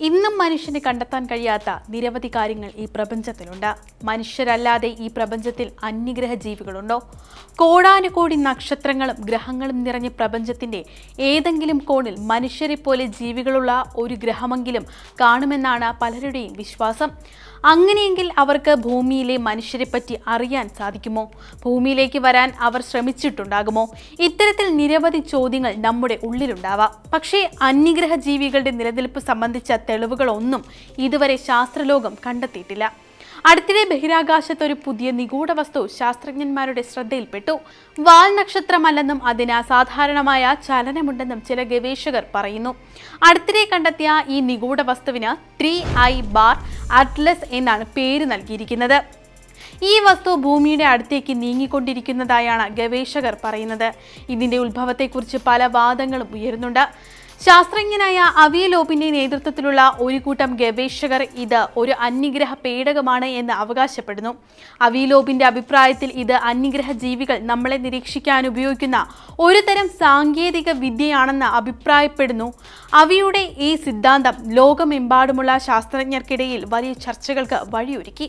ഇന്നും മനുഷ്യന് കണ്ടെത്താൻ കഴിയാത്ത നിരവധി കാര്യങ്ങൾ ഈ പ്രപഞ്ചത്തിലുണ്ട്. മനുഷ്യരല്ലാതെ ഈ പ്രപഞ്ചത്തിൽ അന്യഗ്രഹ ജീവികളുണ്ടോ? കോടാനുകോടി നക്ഷത്രങ്ങളും ഗ്രഹങ്ങളും നിറഞ്ഞ പ്രപഞ്ചത്തിന്റെ ഏതെങ്കിലും കോണിൽ മനുഷ്യരെ പോലെ ജീവികളുള്ള ഒരു ഗ്രഹമെങ്കിലും കാണുമെന്നാണ് പലരുടെയും വിശ്വാസം. അങ്ങനെയെങ്കിൽ അവർക്ക് ഭൂമിയിലെ മനുഷ്യരെപ്പറ്റി അറിയാൻ സാധിക്കുമോ? ഭൂമിയിലേക്ക് വരാൻ അവർ ശ്രമിച്ചിട്ടുണ്ടാകുമോ? ഇത്തരത്തിൽ നിരവധി ചോദ്യങ്ങൾ നമ്മുടെ ഉള്ളിലുണ്ടാവാം. പക്ഷേ അന്യഗ്രഹ ജീവികളുടെ നിലനിൽപ്പ് സംബന്ധിച്ച തെളിവുകളൊന്നും ഇതുവരെ ശാസ്ത്രലോകം കണ്ടെത്തിയിട്ടില്ല. അടുത്തിടെ ബഹിരാകാശത്ത് ഒരു പുതിയ നിഗൂഢ വസ്തു ശാസ്ത്രജ്ഞന്മാരുടെ ശ്രദ്ധയിൽപ്പെട്ടു. വാൽ നക്ഷത്രമല്ലെന്നും അതിന് അസാധാരണമായ ചലനമുണ്ടെന്നും ചില ഗവേഷകർ പറയുന്നു. അടുത്തിടെ കണ്ടെത്തിയ ഈ നിഗൂഢ വസ്തുവിന് ത്രീ ഐ ബാർ അറ്റ്ലസ് എന്നാണ് പേര് നൽകിയിരിക്കുന്നത്. ഈ വസ്തു ഭൂമിയുടെ അടുത്തേക്ക് നീങ്ങിക്കൊണ്ടിരിക്കുന്നതായാണ് ഗവേഷകർ പറയുന്നത്. ഇതിന്റെ ഉത്ഭവത്തെക്കുറിച്ച് പല വാദങ്ങളും ഉയരുന്നുണ്ട്. ശാസ്ത്രജ്ഞനായ അവിയലോബിന്റെ നേതൃത്വത്തിലുള്ള ഒരു കൂട്ടം ഗവേഷകർ ഇത് ഒരു അന്യഗ്രഹ പേടകമാണ് എന്ന് അവകാശപ്പെടുന്നു. അവിയലോബിന്റെ അഭിപ്രായത്തിൽ ഇത് അന്യഗ്രഹ ജീവികൾ നമ്മളെ നിരീക്ഷിക്കാൻ ഉപയോഗിക്കുന്ന ഒരു തരം സാങ്കേതിക വിദ്യയാണെന്ന് അഭിപ്രായപ്പെടുന്നു. അവിയുടെ ഈ സിദ്ധാന്തം ലോകമെമ്പാടുമുള്ള ശാസ്ത്രജ്ഞർക്കിടയിൽ വലിയ ചർച്ചകൾക്ക് വഴിയൊരുക്കി.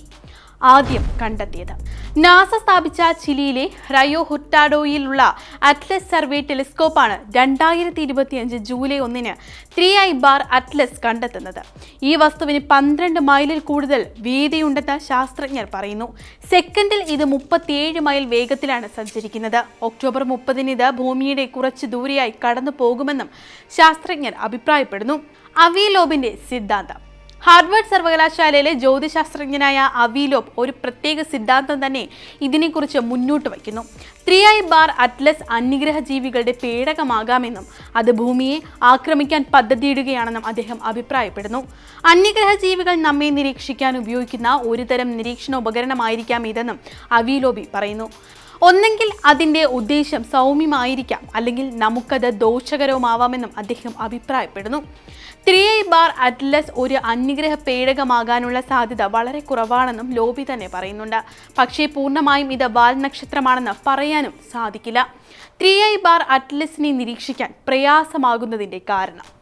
ആദ്യം കണ്ടെത്തിയത്. നാസ സ്ഥാപിച്ച ചിലിയിലെ റയോ ഹുറ്റാഡോയിലുള്ള അറ്റ്ലസ് സർവേ ടെലിസ്കോപ്പാണ് രണ്ടായിരത്തി ഇരുപത്തിയഞ്ച് ജൂലൈ ഒന്നിന് ത്രീ ഐ ബാർ അറ്റ്ലസ് കണ്ടെത്തുന്നത്. ഈ വസ്തുവിന് പന്ത്രണ്ട് മൈലിൽ കൂടുതൽ വീതിയുണ്ടെന്ന് ശാസ്ത്രജ്ഞർ പറയുന്നു. സെക്കൻഡിൽ ഇത് മുപ്പത്തിയേഴ് മൈൽ വേഗത്തിലാണ് സഞ്ചരിക്കുന്നത്. ഒക്ടോബർ മുപ്പതിന് ഇത് ഭൂമിയുടെ കുറച്ച് ദൂരെയായി കടന്നു പോകുമെന്നും ശാസ്ത്രജ്ഞർ അഭിപ്രായപ്പെടുന്നു. അവിയലോബിന്റെ സിദ്ധാന്തം. ഹാർവർഡ് സർവകലാശാലയിലെ ജ്യോതിശാസ്ത്രജ്ഞനായ അവീലോപ് ഒരു പ്രത്യേക സിദ്ധാന്തം തന്നെ ഇതിനെക്കുറിച്ച് മുന്നോട്ട് വയ്ക്കുന്നു. ത്രീ ഐ ബാർ അറ്റ്ലസ് അന്യഗ്രഹ ജീവികളുടെ പേടകമാകാമെന്നും അത് ഭൂമിയെ ആക്രമിക്കാൻ പദ്ധതിയിടുകയാണെന്നും അദ്ദേഹം അഭിപ്രായപ്പെടുന്നു. അന്യഗ്രഹ ജീവികൾ നമ്മെ നിരീക്ഷിക്കാൻ ഉപയോഗിക്കുന്ന ഒരുതരം നിരീക്ഷണ ഉപകരണമായിരിക്കാം ഇതെന്നും അവീലോബി പറയുന്നു. ഒന്നെങ്കിൽ അതിന്റെ ഉദ്ദേശം സൗമ്യമായിരിക്കാം. അല്ലെങ്കിൽ നമുക്കത് ദോഷകരവുമാവാമെന്നും അദ്ദേഹം അഭിപ്രായപ്പെടുന്നു. ത്രീ ബാർ അറ്റ്ലസ് ഒരു അന്യഗ്രഹ പേടകമാകാനുള്ള സാധ്യത വളരെ കുറവാണെന്നും ലോബി തന്നെ പറയുന്നുണ്ട്. പക്ഷേ പൂർണമായും ഇത് വാൽ നക്ഷത്രമാണെന്ന് പറയാനും സാധിക്കില്ല. ത്രീ ഐ ബാർ അറ്റ്ലസിനെ നിരീക്ഷിക്കാൻ പ്രയാസമാകുന്നതിന്റെ കാരണം.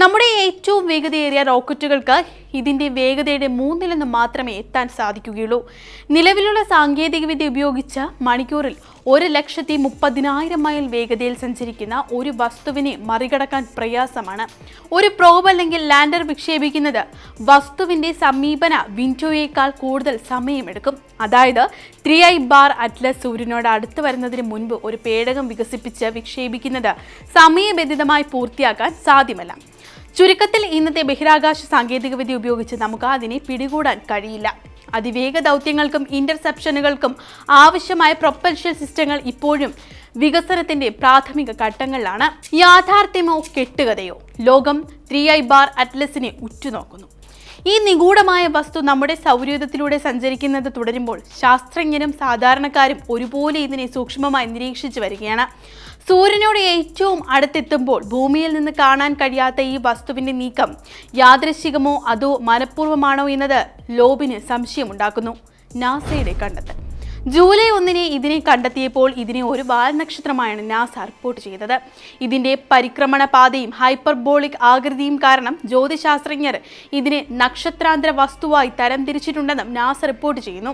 നമ്മുടെ ഏറ്റവും വേഗതയേറിയ റോക്കറ്റുകൾക്ക് ഇതിന്റെ വേഗതയുടെ മൂന്നിലൊന്ന് മാത്രമേ എത്താൻ സാധിക്കുകയുള്ളൂ. നിലവിലുള്ള സാങ്കേതികവിദ്യ ഉപയോഗിച്ച് മണിക്കൂറിൽ ഒരു ലക്ഷത്തി മുപ്പതിനായിരം മൈൽ വേഗതയിൽ സഞ്ചരിക്കുന്ന ഒരു വസ്തുവിനെ മറികടക്കാൻ പ്രയാസമാണ്. ഒരു പ്രോബ് അല്ലെങ്കിൽ ലാൻഡർ വിക്ഷേപിക്കുന്നത് വസ്തുവിന്റെ സമീപന വിൻഡോയേക്കാൾ കൂടുതൽ സമയമെടുക്കും. അതായത് ത്രീ ഐ ബാർ അറ്റ്ലസ് സൂര്യനോട് അടുത്ത് വരുന്നതിന് മുൻപ് ഒരു പേടകം വികസിപ്പിച്ച് വിക്ഷേപിക്കുന്നത് സമയബന്ധിതമായി പൂർത്തിയാക്കാൻ സാധ്യമല്ല. ചുരുക്കത്തിൽ ഇന്നത്തെ ബഹിരാകാശ സാങ്കേതികവിദ്യ ഉപയോഗിച്ച് നമുക്ക് അതിനെ പിടികൂടാൻ കഴിയില്ല. അതിവേഗ ദൗത്യങ്ങൾക്കും ഇന്റർസെപ്ഷനുകൾക്കും ആവശ്യമായ പ്രൊപ്പൽഷൻ സിസ്റ്റങ്ങൾ ഇപ്പോഴും വികസനത്തിന്റെ പ്രാഥമിക ഘട്ടങ്ങളിലാണ്. യാഥാർത്ഥ്യമോ കെട്ടുകഥയോ? ലോകം ത്രീ ഐ ബാർ അറ്റ്ലസിനെ ഉറ്റുനോക്കുന്നു. ഈ നിഗൂഢമായ വസ്തു നമ്മുടെ സൗരയൂഥത്തിലൂടെ സഞ്ചരിക്കുന്നത് തുടരുമ്പോൾ ശാസ്ത്രജ്ഞരും സാധാരണക്കാരും ഒരുപോലെ ഇതിനെ സൂക്ഷ്മമായി നിരീക്ഷിച്ചു വരികയാണ്. സൂര്യനോട് ഏറ്റവും അടുത്തെത്തുമ്പോൾ ഭൂമിയിൽ നിന്ന് കാണാൻ കഴിയാത്ത ഈ വസ്തുവിന്റെ നീക്കം യാദൃശികമോ അതോ മനഃപൂർവമാണോ എന്നത് ലോബിന് സംശയമുണ്ടാക്കുന്നു. നാസയുടെ കണ്ടെത്തൽ. ജൂലൈ ഒന്നിന് ഇതിനെ കണ്ടെത്തിയപ്പോൾ ഇതിനെ ഒരു വാൽ നക്ഷത്രമായാണ് നാസ റിപ്പോർട്ട് ചെയ്തത്. ഇതിന്റെ പരിക്രമണ പാതയും ഹൈപ്പർബോളിക് ആകൃതിയും കാരണം ജ്യോതിശാസ്ത്രജ്ഞർ ഇതിനെ നക്ഷത്രാന്തര വസ്തുവായി തരംതിരിച്ചിട്ടുണ്ടെന്നും നാസ റിപ്പോർട്ട് ചെയ്യുന്നു.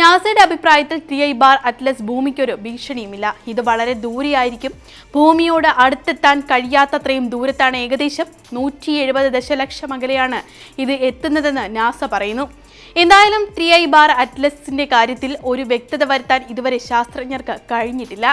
നാസയുടെ അഭിപ്രായത്തിൽ ത്രീ ഐ ബാർ അറ്റ്ലസ് ഭൂമിക്കൊരു ഭീഷണിയുമില്ല. ഇത് വളരെ ദൂരെയായിരിക്കും. ഭൂമിയോട് അടുത്തെത്താൻ കഴിയാത്തത്രയും ദൂരത്താണ് ഏകദേശം നൂറ്റി എഴുപത് ദശലക്ഷം അകലെയാണ് ഇത് എത്തുന്നതെന്ന് നാസ പറയുന്നു. എന്തായാലും ത്രീ ഐ ബാർ അറ്റ്ലസിന്റെ കാര്യത്തിൽ ഒരു വ്യക്തത വരുത്താൻ ഇതുവരെ ശാസ്ത്രജ്ഞർക്ക് കഴിഞ്ഞിട്ടില്ല.